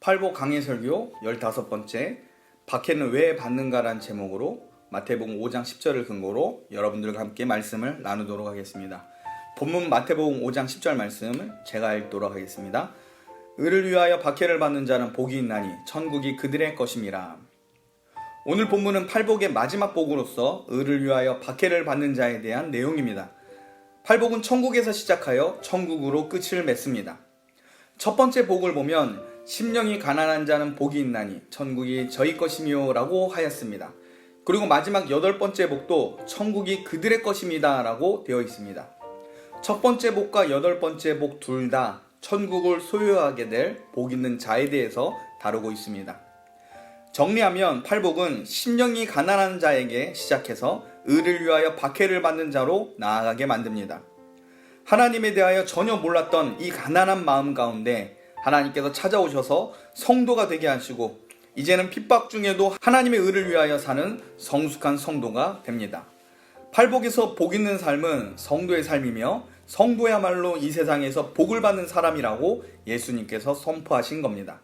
팔복 강해설교 15번째 박해는 왜 받는가란 제목으로 마태복음 5장 10절을 근거로 여러분들과 함께 말씀을 나누도록 하겠습니다. 본문 마태복음 5장 10절 말씀을 제가 읽도록 하겠습니다. 의를 위하여 박해를 받는 자는 복이 있나니 천국이 그들의 것임이라. 오늘 본문은 팔복의 마지막 복으로서 의를 위하여 박해를 받는 자에 대한 내용입니다. 팔복은 천국에서 시작하여 천국으로 끝을 맺습니다. 첫 번째 복을 보면 심령이 가난한 자는 복이 있나니 천국이 저희 것이며 라고 하였습니다. 그리고 마지막 여덟 번째 복도 천국이 그들의 것입니다 라고 되어 있습니다. 첫 번째 복과 여덟 번째 복 둘 다 천국을 소유하게 될 복 있는 자에 대해서 다루고 있습니다. 정리하면 팔복은 심령이 가난한 자에게 시작해서 의를 위하여 박해를 받는 자로 나아가게 만듭니다. 하나님에 대하여 전혀 몰랐던 이 가난한 마음 가운데 하나님께서 찾아오셔서 성도가 되게 하시고 이제는 핍박 중에도 하나님의 의를 위하여 사는 성숙한 성도가 됩니다. 팔복에서 복 있는 삶은 성도의 삶이며 성도야말로 이 세상에서 복을 받는 사람이라고 예수님께서 선포하신 겁니다.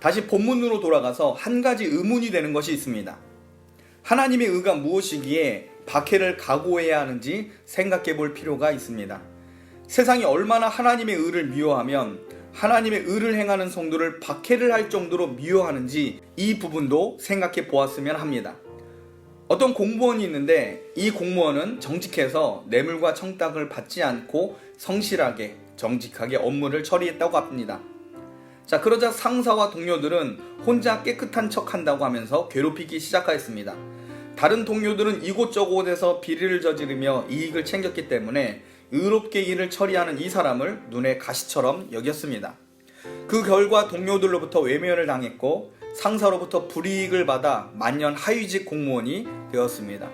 다시 본문으로 돌아가서 한 가지 의문이 되는 것이 있습니다. 하나님의 의가 무엇이기에 박해를 각오해야 하는지 생각해 볼 필요가 있습니다. 세상이 얼마나 하나님의 의를 미워하면 하나님의 의를 행하는 성도를 박해를 할 정도로 미워하는지 이 부분도 생각해 보았으면 합니다. 어떤 공무원이 있는데 이 공무원은 정직해서 뇌물과 청탁을 받지 않고 성실하게 정직하게 업무를 처리했다고 합니다. 자, 그러자 상사와 동료들은 혼자 깨끗한 척 한다고 하면서 괴롭히기 시작하였습니다. 다른 동료들은 이곳저곳에서 비리를 저지르며 이익을 챙겼기 때문에 의롭게 일을 처리하는 이 사람을 눈에 가시처럼 여겼습니다. 그 결과 동료들로부터 외면을 당했고 상사로부터 불이익을 받아 만년 하위직 공무원이 되었습니다.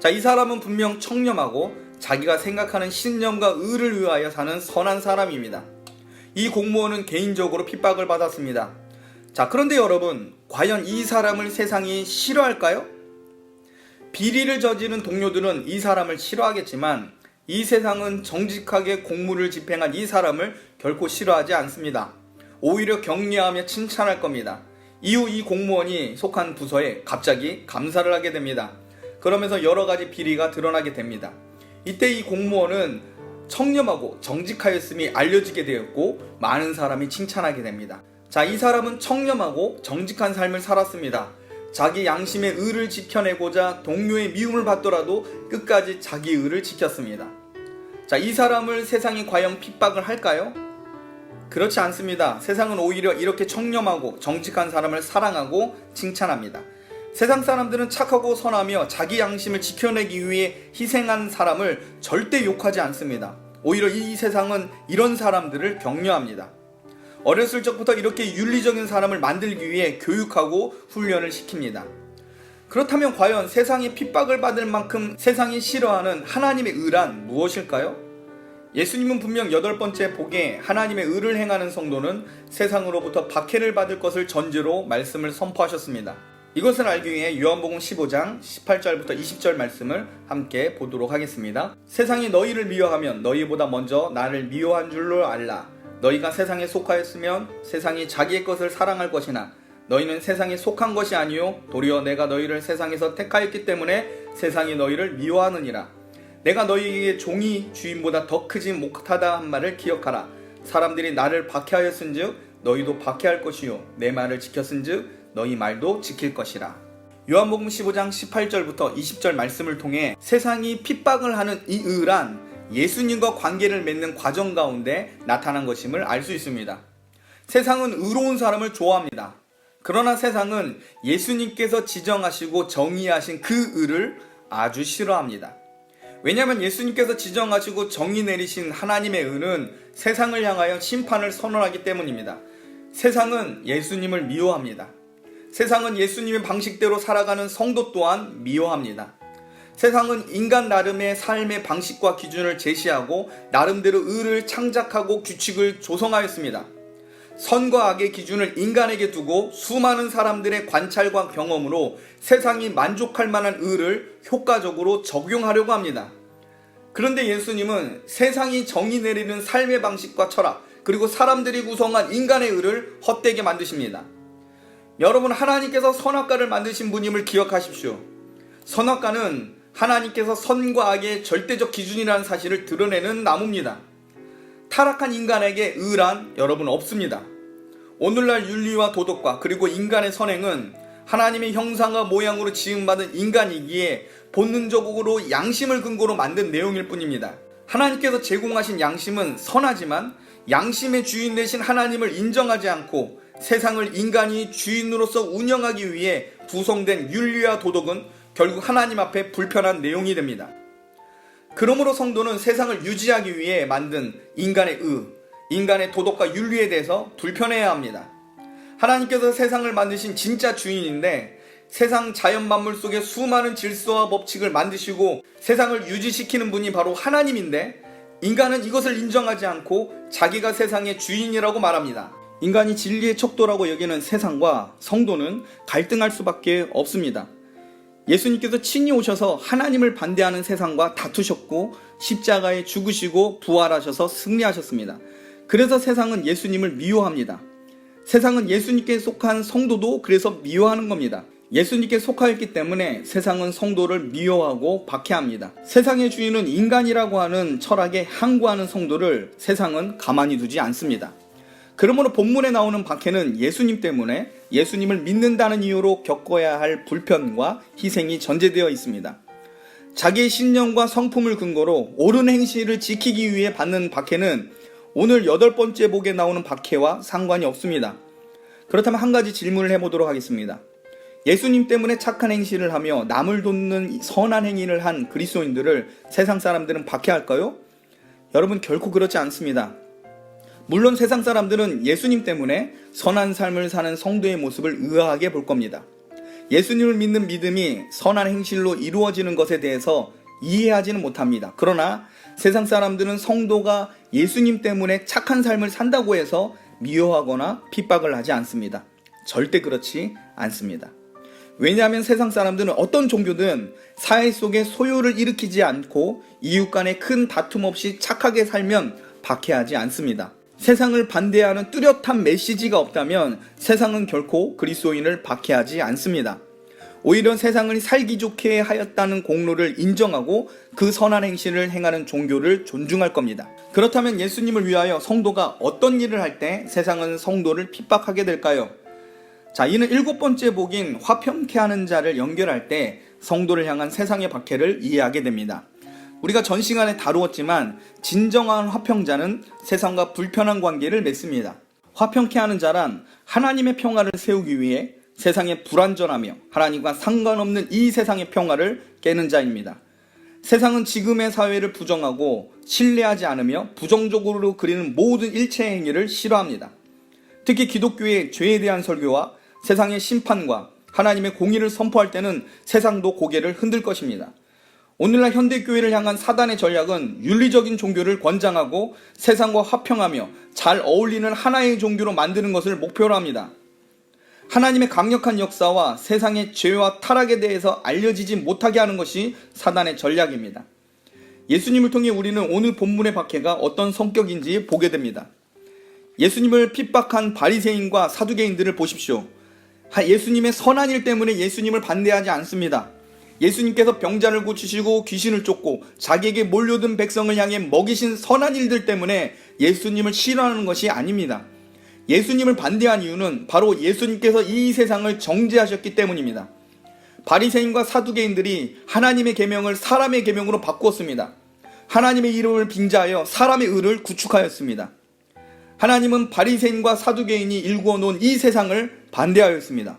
자, 이 사람은 분명 청렴하고 자기가 생각하는 신념과 의를 위하여 사는 선한 사람입니다. 이 공무원은 개인적으로 핍박을 받았습니다. 자, 그런데 여러분, 과연 이 사람을 세상이 싫어할까요? 비리를 저지른 동료들은 이 사람을 싫어하겠지만 이 세상은 정직하게 공무를 집행한 이 사람을 결코 싫어하지 않습니다. 오히려 격려하며 칭찬할 겁니다. 이후 이 공무원이 속한 부서에 갑자기 감사를 하게 됩니다. 그러면서 여러 가지 비리가 드러나게 됩니다. 이때 이 공무원은 청렴하고 정직하였음이 알려지게 되었고 많은 사람이 칭찬하게 됩니다. 자, 이 사람은 청렴하고 정직한 삶을 살았습니다. 자기 양심의 의를 지켜내고자 동료의 미움을 받더라도 끝까지 자기 의를 지켰습니다. 자, 이 사람을 세상이 과연 핍박을 할까요? 그렇지 않습니다. 세상은 오히려 이렇게 청렴하고 정직한 사람을 사랑하고 칭찬합니다. 세상 사람들은 착하고 선하며 자기 양심을 지켜내기 위해 희생한 사람을 절대 욕하지 않습니다. 오히려 이 세상은 이런 사람들을 격려합니다. 어렸을 적부터 이렇게 윤리적인 사람을 만들기 위해 교육하고 훈련을 시킵니다. 그렇다면 과연 세상이 핍박을 받을 만큼 세상이 싫어하는 하나님의 의란 무엇일까요? 예수님은 분명 여덟 번째 복에 하나님의 의를 행하는 성도는 세상으로부터 박해를 받을 것을 전제로 말씀을 선포하셨습니다. 이것을 알기 위해 요한복음 15장 18절부터 20절 말씀을 함께 보도록 하겠습니다. 세상이 너희를 미워하면 너희보다 먼저 나를 미워한 줄로 알라. 너희가 세상에 속하였으면 세상이 자기의 것을 사랑할 것이나 너희는 세상에 속한 것이 아니요 도리어 내가 너희를 세상에서 택하였기 때문에 세상이 너희를 미워하느니라. 내가 너희에게 종이 주인보다 더 크지 못하다 한 말을 기억하라. 사람들이 나를 박해하였은즉 너희도 박해할 것이요 내 말을 지켰은즉 너희 말도 지킬 것이라. 요한복음 15장 18절부터 20절 말씀을 통해 세상이 핍박을 하는 이 의란 예수님과 관계를 맺는 과정 가운데 나타난 것임을 알 수 있습니다. 세상은 의로운 사람을 좋아합니다. 그러나 세상은 예수님께서 지정하시고 정의하신 그 의를 아주 싫어합니다. 왜냐하면 예수님께서 지정하시고 정의 내리신 하나님의 의는 세상을 향하여 심판을 선언하기 때문입니다. 세상은 예수님을 미워합니다. 세상은 예수님의 방식대로 살아가는 성도 또한 미워합니다. 세상은 인간 나름의 삶의 방식과 기준을 제시하고 나름대로 의를 창작하고 규칙을 조성하였습니다. 선과 악의 기준을 인간에게 두고 수많은 사람들의 관찰과 경험으로 세상이 만족할 만한 의를 효과적으로 적용하려고 합니다. 그런데 예수님은 세상이 정의 내리는 삶의 방식과 철학, 그리고 사람들이 구성한 인간의 의를 헛되게 만드십니다. 여러분 하나님께서 선악과를 만드신 분임을 기억하십시오. 선악과는 하나님께서 선과 악의 절대적 기준이라는 사실을 드러내는 나무입니다. 타락한 인간에게 의란 여러분 없습니다. 오늘날 윤리와 도덕과 그리고 인간의 선행은 하나님의 형상과 모양으로 지음받은 인간이기에 본능적으로 양심을 근거로 만든 내용일 뿐입니다. 하나님께서 제공하신 양심은 선하지만 양심의 주인 되신 하나님을 인정하지 않고 세상을 인간이 주인으로서 운영하기 위해 구성된 윤리와 도덕은 결국 하나님 앞에 불편한 내용이 됩니다. 그러므로 성도는 세상을 유지하기 위해 만든 인간의 의, 인간의 도덕과 윤리에 대해서 불편해야 합니다. 하나님께서 세상을 만드신 진짜 주인인데 세상 자연 만물 속에 수많은 질서와 법칙을 만드시고 세상을 유지시키는 분이 바로 하나님인데 인간은 이것을 인정하지 않고 자기가 세상의 주인이라고 말합니다. 인간이 진리의 척도라고 여기는 세상과 성도는 갈등할 수밖에 없습니다. 예수님께서 친히 오셔서 하나님을 반대하는 세상과 다투셨고 십자가에 죽으시고 부활하셔서 승리하셨습니다. 그래서 세상은 예수님을 미워합니다. 세상은 예수님께 속한 성도도 그래서 미워하는 겁니다. 예수님께 속하였기 때문에 세상은 성도를 미워하고 박해합니다. 세상의 주인은 인간이라고 하는 철학에 항구하는 성도를 세상은 가만히 두지 않습니다. 그러므로 본문에 나오는 박해는 예수님 때문에 예수님을 믿는다는 이유로 겪어야 할 불편과 희생이 전제되어 있습니다. 자기의 신념과 성품을 근거로 옳은 행실을 지키기 위해 받는 박해는 오늘 여덟 번째 복에 나오는 박해와 상관이 없습니다. 그렇다면 한 가지 질문을 해보도록 하겠습니다. 예수님 때문에 착한 행실을 하며 남을 돕는 선한 행위를 한 그리스도인들을 세상 사람들은 박해할까요? 여러분 결코 그렇지 않습니다. 물론 세상 사람들은 예수님 때문에 선한 삶을 사는 성도의 모습을 의아하게 볼 겁니다. 예수님을 믿는 믿음이 선한 행실로 이루어지는 것에 대해서 이해하지는 못합니다. 그러나 세상 사람들은 성도가 예수님 때문에 착한 삶을 산다고 해서 미워하거나 핍박을 하지 않습니다. 절대 그렇지 않습니다. 왜냐하면 세상 사람들은 어떤 종교든 사회 속에 소요를 일으키지 않고 이웃 간에 큰 다툼 없이 착하게 살면 박해하지 않습니다. 세상을 반대하는 뚜렷한 메시지가 없다면 세상은 결코 그리스도인을 박해하지 않습니다. 오히려 세상을 살기 좋게 하였다는 공로를 인정하고 그 선한 행실을 행하는 종교를 존중할 겁니다. 그렇다면 예수님을 위하여 성도가 어떤 일을 할 때 세상은 성도를 핍박하게 될까요? 자, 이는 일곱 번째 복인 화평케 하는 자를 연결할 때 성도를 향한 세상의 박해를 이해하게 됩니다. 우리가 전 시간에 다루었지만 진정한 화평자는 세상과 불편한 관계를 맺습니다. 화평케 하는 자란 하나님의 평화를 세우기 위해 세상에 불완전하며 하나님과 상관없는 이 세상의 평화를 깨는 자입니다. 세상은 지금의 사회를 부정하고 신뢰하지 않으며 부정적으로 그리는 모든 일체 행위를 싫어합니다. 특히 기독교의 죄에 대한 설교와 세상의 심판과 하나님의 공의를 선포할 때는 세상도 고개를 흔들 것입니다. 오늘날 현대교회를 향한 사단의 전략은 윤리적인 종교를 권장하고 세상과 화평하며 잘 어울리는 하나의 종교로 만드는 것을 목표로 합니다. 하나님의 강력한 역사와 세상의 죄와 타락에 대해서 알려지지 못하게 하는 것이 사단의 전략입니다. 예수님을 통해 우리는 오늘 본문의 박해가 어떤 성격인지 보게 됩니다. 예수님을 핍박한 바리새인과 사두개인들을 보십시오. 예수님의 선한 일 때문에 예수님을 반대하지 않습니다. 예수님께서 병자를 고치시고 귀신을 쫓고 자기에게 몰려든 백성을 향해 먹이신 선한 일들 때문에 예수님을 싫어하는 것이 아닙니다. 예수님을 반대한 이유는 바로 예수님께서 이 세상을 정죄하셨기 때문입니다. 바리새인과 사두개인들이 하나님의 계명을 사람의 계명으로 바꾸었습니다. 하나님의 이름을 빙자하여 사람의 의를 구축하였습니다. 하나님은 바리새인과 사두개인이 일구어 놓은 이 세상을 반대하였습니다.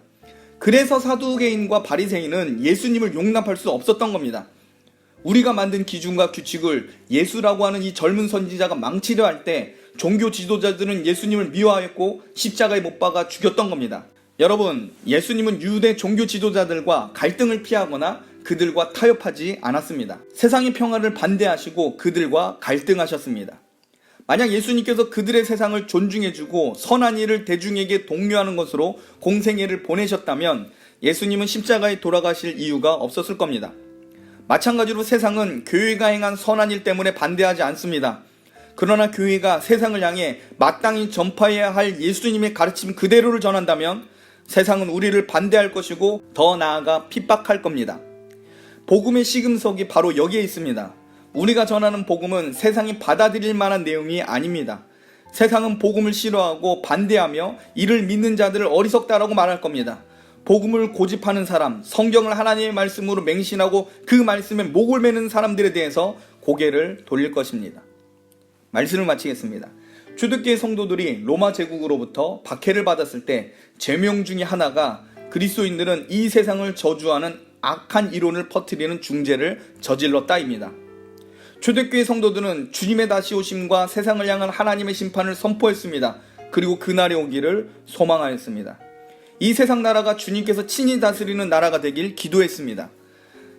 그래서 사두개인과 바리새인은 예수님을 용납할 수 없었던 겁니다. 우리가 만든 기준과 규칙을 예수라고 하는 이 젊은 선지자가 망치려 할 때 종교 지도자들은 예수님을 미워하였고 십자가에 못 박아 죽였던 겁니다. 여러분, 예수님은 유대 종교 지도자들과 갈등을 피하거나 그들과 타협하지 않았습니다. 세상의 평화를 반대하시고 그들과 갈등하셨습니다. 만약 예수님께서 그들의 세상을 존중해주고 선한 일을 대중에게 독려하는 것으로 공생애를 보내셨다면 예수님은 십자가에 돌아가실 이유가 없었을 겁니다. 마찬가지로 세상은 교회가 행한 선한 일 때문에 반대하지 않습니다. 그러나 교회가 세상을 향해 마땅히 전파해야 할 예수님의 가르침 그대로를 전한다면 세상은 우리를 반대할 것이고 더 나아가 핍박할 겁니다. 복음의 시금석이 바로 여기에 있습니다. 우리가 전하는 복음은 세상이 받아들일 만한 내용이 아닙니다. 세상은 복음을 싫어하고 반대하며 이를 믿는 자들을 어리석다라고 말할 겁니다. 복음을 고집하는 사람, 성경을 하나님의 말씀으로 맹신하고 그 말씀에 목을 매는 사람들에 대해서 고개를 돌릴 것입니다. 말씀을 마치겠습니다. 초대교회 성도들이 로마 제국으로부터 박해를 받았을 때 제명 중에 하나가 그리스도인들은 이 세상을 저주하는 악한 이론을 퍼뜨리는 중재를 저질렀다입니다. 초대교회 성도들은 주님의 다시 오심과 세상을 향한 하나님의 심판을 선포했습니다. 그리고 그날이 오기를 소망하였습니다. 이 세상 나라가 주님께서 친히 다스리는 나라가 되길 기도했습니다.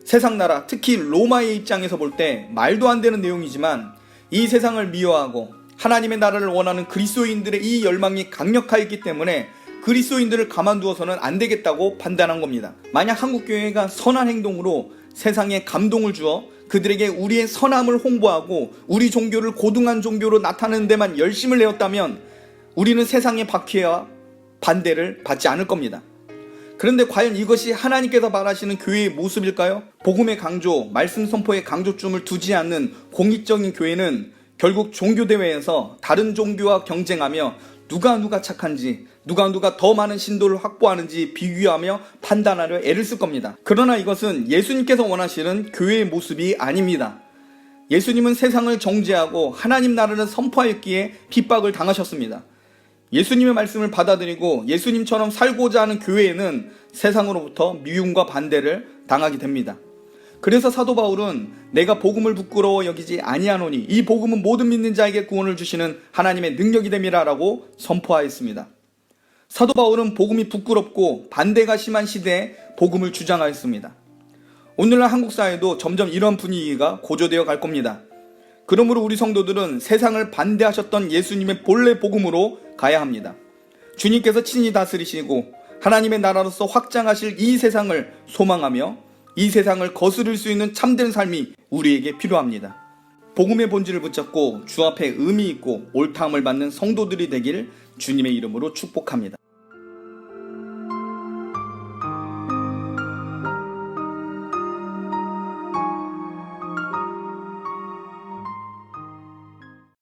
세상 나라, 특히 로마의 입장에서 볼 때 말도 안 되는 내용이지만 이 세상을 미워하고 하나님의 나라를 원하는 그리스도인들의 이 열망이 강력하였기 때문에 그리스도인들을 가만두어서는 안 되겠다고 판단한 겁니다. 만약 한국 교회가 선한 행동으로 세상에 감동을 주어 그들에게 우리의 선함을 홍보하고 우리 종교를 고등한 종교로 나타내는 데만 열심을 내었다면 우리는 세상의 박해와 반대를 받지 않을 겁니다. 그런데 과연 이것이 하나님께서 바라시는 교회의 모습일까요? 복음의 강조, 말씀 선포의 강조점을 두지 않는 공익적인 교회는 결국 종교대회에서 다른 종교와 경쟁하며 누가 누가 착한지, 누가 누가 더 많은 신도를 확보하는지 비교하며 판단하려 애를 쓸 겁니다. 그러나 이것은 예수님께서 원하시는 교회의 모습이 아닙니다. 예수님은 세상을 정죄하고 하나님 나라를 선포하였기에 핍박을 당하셨습니다. 예수님의 말씀을 받아들이고 예수님처럼 살고자 하는 교회에는 세상으로부터 미움과 반대를 당하게 됩니다. 그래서 사도 바울은 내가 복음을 부끄러워 여기지 아니하노니 이 복음은 모든 믿는 자에게 구원을 주시는 하나님의 능력이 됨이라라고 선포하였습니다. 사도 바울은 복음이 부끄럽고 반대가 심한 시대에 복음을 주장하였습니다. 오늘날 한국 사회도 점점 이런 분위기가 고조되어 갈 겁니다. 그러므로 우리 성도들은 세상을 반대하셨던 예수님의 본래 복음으로 가야 합니다. 주님께서 친히 다스리시고 하나님의 나라로서 확장하실 이 세상을 소망하며 이 세상을 거스를 수 있는 참된 삶이 우리에게 필요합니다. 복음의 본질을 붙잡고 주 앞에 의미 있고 옳다함을 받는 성도들이 되길 주님의 이름으로 축복합니다.